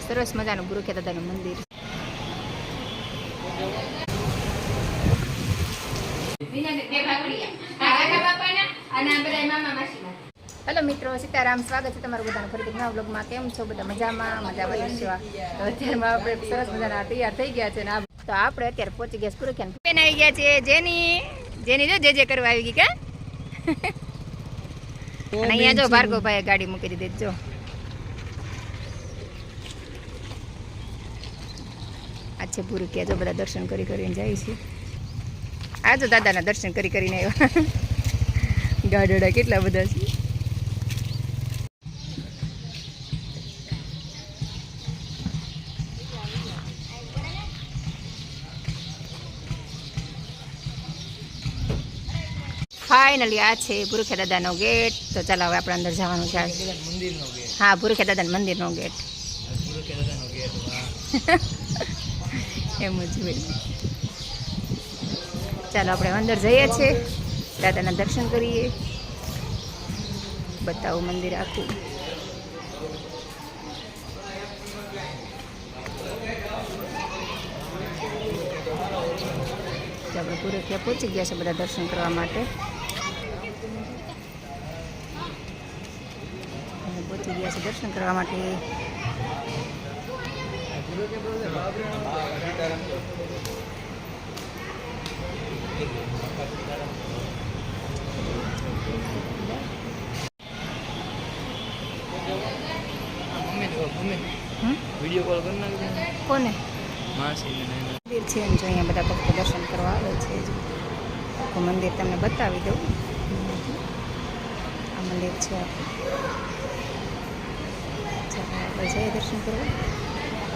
સરસ મજાનું ગુરુખ્યા દાદાનું મંદિર. હેલો મિત્રો સીતારામ સ્વાગત છે તમારું બધાનું ફરીથી નવા બ્લોગમાં કેમ છો બધા? મજામાં? મજામાં છો? તો અત્યારમાં આપણે સરસ મજાના તૈયાર થઈ ગયા છે ને તો આપણે અત્યારે પહોંચી ગયા ગુરુખ્યા બેન આવી ગયા છે. જેની જેની જો જે જે કરવા આવી ગઈ કે? અને અહીંયા જો ભાર્ગવભાઈએ ગાડી મૂકી દીધી જો. છે પૂરું કે જો બધા દર્શન કરી કરીને જાય છે. આ જો દાદાના દર્શન કરી કરીને આવ્યા. ગાડોડા કેટલા બધા છે. ફાઇનલી આ છે ભુરખે દાદાનો ગેટ તો ચાલો હવે આપણે અંદર જવાનું છે. હા ભુરખે દાદાના મંદિરનો ગેટ દાદાનો ગેટ વાહ. એમ જ હોય. ચાલો, આપણે અંદર જઈએ છીએ. દાદાના દર્શન કરીએ. બતાવું મંદિર આખું. આપણે પૂરે ત્યાં પહોંચી ગયા છે બધા દર્શન કરવા માટે. પહોંચી ગયા છે દર્શન કરવા માટે. વીડિયો કોલ કરી કોને? મંદિર છે ને જો અહીંયા બધા ભક્તો દર્શન કરવા આવે છે આખું મંદિર તમને બતાવી દઉં. આ મંદિર છે આપણું. જઈએ દર્શન કરવા.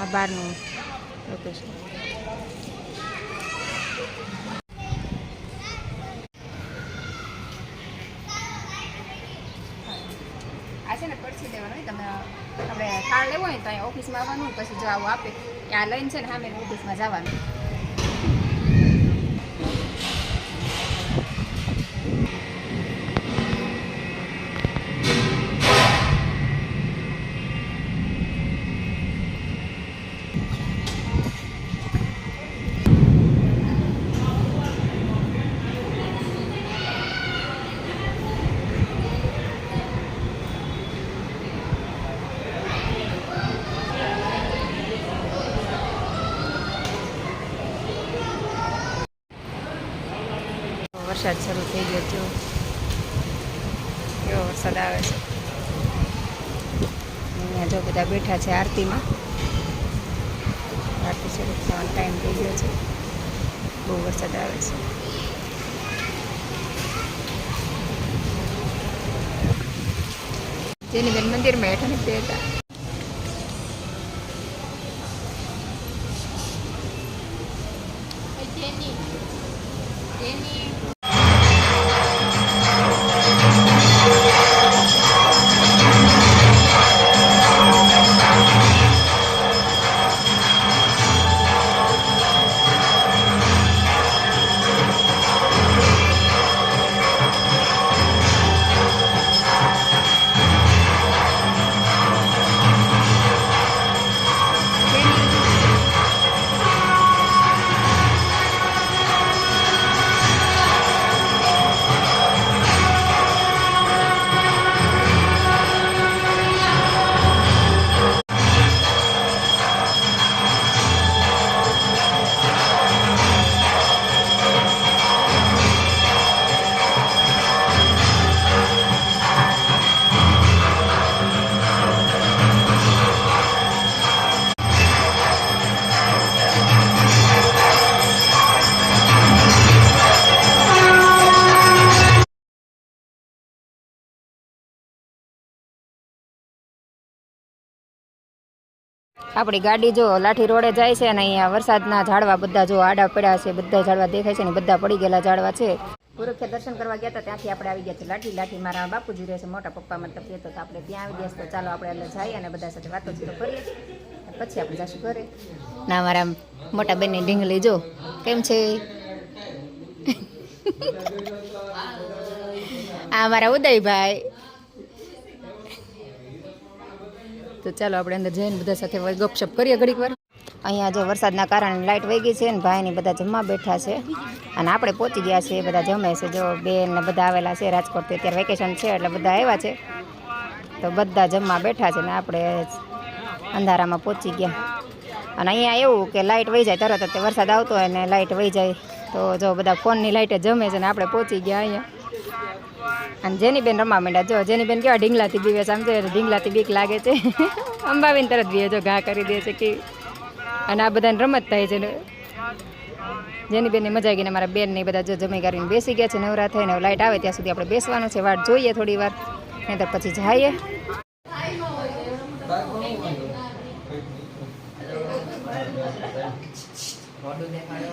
આ બહારનું લોકેશન આ છે ને પડછી હોય તમે, આપણે કાળ લેવો હોય તો અહીંયા ઓફિસમાં આવવાનું, પછી જો આવું આપે. આ લઈને છે ને સામે ઓફિસમાં જવાનું. વરસાદ શરૂ થઈ ગયો જો કેવો વરસાદ આવે છે. અહીંયા જો બધા બેઠા છે આરતીમાં. આરતી શરૂ થવાનો ટાઈમ થઈ ગયો છે. બહુ વરસાદ આવે છે. જેની બેન મંદિરમાં હેઠા નીકળ્યા બેઠા આપણી ગાડી જો લાઠી રોડે જાય છે અને અહીંયા વરસાદના ઝાડવા બધા જો આડા પડ્યા છે, બધા ઝાડવા દેખાય છે ને બધા પડી ગયેલા ઝાડવા છે. ગુરુખ્યા દર્શન કરવા ગયા હતા, ત્યાંથી આપણે આવી ગયા છે લાઠી લાઠી મારા બાપુજી રહે છે, મોટા પપ્પા મતલબ કહેતો તો આપણે ત્યાં આવી ગયા તો ચાલો આપણે એટલે જઈએ અને બધા સાથે વાતો ચીતો કરીએ પછી આપણે જશું ઘરે. ના, મારા મોટા બેનની ઢીંગલી જો, કેમ છે? આ મારા ઉદયભાઈ. તો ચાલો આપણે અંદર જઈને બધા સાથે ગપશપ કરીએ ઘડીક વાર. અહીંયા જો વરસાદના કારણે લાઇટ વહી ગઈ છે ને ભાઈને બધા જમવા બેઠા છે. અને આપણે પહોંચી ગયા છીએ, બધા જમે છે. જો બેન ને બધા આવેલા છે, રાજકોટથી અત્યારે વેકેશન છે, એટલે બધા આવ્યા છે. તો બધા જમવા બેઠા છે ને આપણે અંધારામાં પહોંચી ગયા. અને અહીંયા એવું કે લાઇટ વહી જાય, તરત જ વરસાદ આવતો હોય ને લાઇટ વહી જાય. તો જો બધા ફોનની લાઇટે જમે છે ને આપણે પહોંચી ગયા અહીંયા. અને જેની બેન રમવા માંડ્યા. જો જેની બેન કેવા ઢીંગલાથી બીવે સમજે ઢીંગલાથી બીક લાગે છે. અંબાવીને તરત બીવે જો, ઘા કરી દે છે કે. અને આ બધાને રમત થાય છે જેની બેનની મજા આવી ગઈને મારા બેન ને બધા જો જમી કરીને બેસી ગયા છે, નવરા થઈને. લાઇટ આવે ત્યાં સુધી આપણે બેસવાનું છે. વાટ જોઈએ થોડી વાર. નહીં તો પછી જઈએ. મોઢું દેખાડો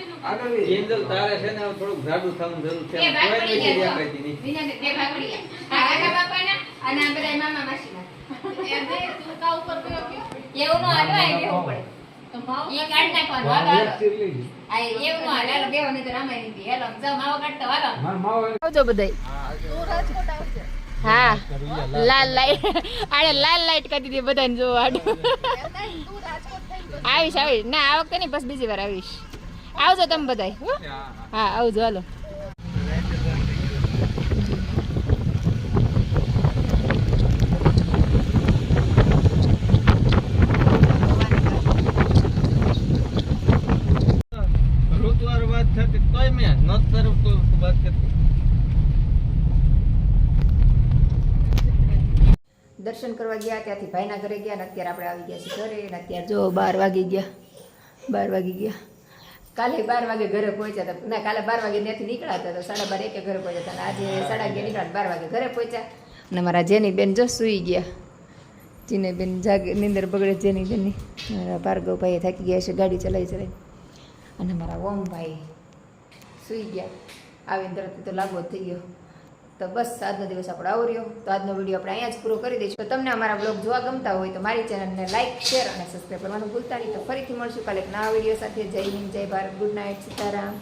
કિંજલ તારે છે ને થોડુંક જાડું થવાનું જરૂર છે. કોઈ નથી ગયા. દેખાતી નહીં. વિનાને બે ભાગ આ કાકા બાપાના અને આ બધા મામા માસીના એવું નો હાલો આ બેવું પડે. એ કાઢ નાખવાનું. હાલો હાલો. આ એવું નો હાલો હાલો બેવો તો રામાય નહીં હેલો જાઓ માવો કાઢતો હાલો. આવજો બધાય. હા લાલ લાઈટ આડે લાલ લાઈટ કરી દીધી બધાને જો આડું આવીશ આવીશ. ના આ વખતે નહીં બસ બીજી વાર આવીશ. આવજો તમે બધાય હો? હા આવજો હાલો. ઋતુવાર વાત થતી તોય મેં નત તરફ વાત કરતી. દર્શન કરવા ગયા ત્યાંથી ભાઈના ઘરે ગયા ને અત્યારે આપણે આવી ગયા છીએ ઘરે ને અત્યારે જો બાર વાગી ગયા બાર વાગી ગયા. કાલે બાર વાગે ઘરે પહોંચ્યા હતા ના કાલે બાર વાગે ત્યાંથી નીકળ્યા હતા તો સાડા બાર એકે ઘરે પહોંચ્યા હતા. આજે સાડા અગિયાર નીકળ્યા બાર વાગે ઘરે પહોંચ્યા. અને મારા જેની બેન જો સૂઈ ગયા. જીને બેન જાગે નીંદર બગડે જેની બેનની મારા ભાર્ગવભાઈ થાકી ગયા છે ગાડી ચલાવી ચલાવી. અને મારા ઓમભાઈ સૂઈ ગયા. આવીને તરત તો લાગવો જ થઈ ગયો. તો બસ આજનો દિવસ આપણો રહ્યો. તો આજનો વીડિયો આપણે અહીંયા જ પૂરો કરી દઈશું. તમને અમારા બ્લોગ જોવા ગમતા હોય તો મારી ચેનલને લાઇક શેર અને સબસ્ક્રાઈબ કરવાનું ભૂલતા નહીં. તો ફરીથી મળશું કાલે નવા વીડિયો સાથે. જય હિન્દ, જય ભારત. Good night, Sitaram.